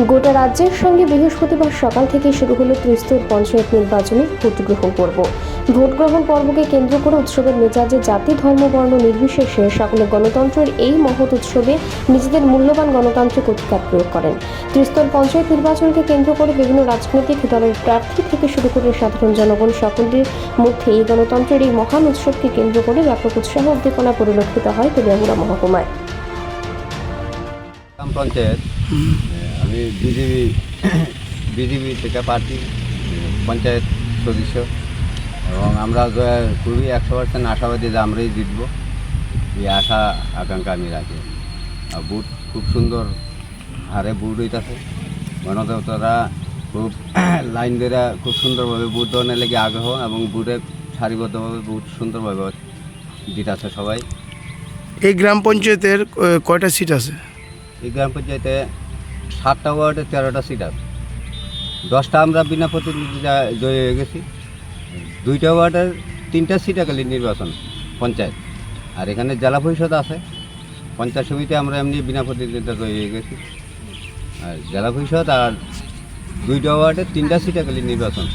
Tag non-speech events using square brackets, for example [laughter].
গোটা রাজ্যের সঙ্গে বৃহস্পতিবার সকাল থেকে শুরু হলো ত্রিস্তর পঞ্চায়েত নির্বাচনের ভোট গ্রহণ পর্ব। ভোট গ্রহণ পর্বকে কেন্দ্র করে উৎসবের মেজাজে জাতি ধর্ম বর্ণ নির্বিশেষে সকলে গণতন্ত্রের এই মহৎ উৎসবে নিজেদের মূল্যবান গণতান্ত্রিক অধিকার প্রয়োগ করেন। ত্রিস্তর পঞ্চায়েত নির্বাচনকে কেন্দ্র করে বিভিন্ন রাজনৈতিক দলের প্রার্থী থেকে শুরু করে সাধারণ জনগণ সকলের মধ্যে এই গণতন্ত্রের এই মহান উৎসবকে কেন্দ্র করে ব্যাপক উৎসাহ উদ্দীপনা পরিলক্ষিত হয় তেলিয়ামুড়া মহকুমায়। পঞ্চায়েত আমি বিজেপি বিজেপি থেকে পার্টি পঞ্চায়েত সদস্য। এবং আমরা খুবই একশো পার্সেন্ট আশাবাদী যে আমরাই জিতব। এই আশা আকাঙ্ক্ষা আমি রাখি। আর বুট খুব সুন্দর হারে বুট হইতাছে। গণদেবতারা খুব [clears throat] লাইন ধরে খুব সুন্দরভাবে বুট ধরনের লেগে আগ্রহ এবং বুটে সারিবদ্ধভাবে বুট সুন্দরভাবে দিতেছে সবাই। এই গ্রাম পঞ্চায়েতের কয়টা সিট আছে? এই গ্রাম পঞ্চায়েতে সাতটা ওয়ার্ডে তেরোটা সিট আছে। দশটা আমরা বিনা প্রতিনিধি জয় হয়ে গেছি। দুইটা ওয়ার্ডের তিনটা সিট একালি নির্বাচন, পঞ্চায়েত। আর এখানে জেলা পরিষদ আছে। পঞ্চায়েত সমিতি আমরা এমনি বিনা প্রতিনিধিতা জয়ী হয়ে গেছি। আর জেলা পরিষদ আর দুইটা ওয়ার্ডের তিনটা সিট একালি নির্বাচন।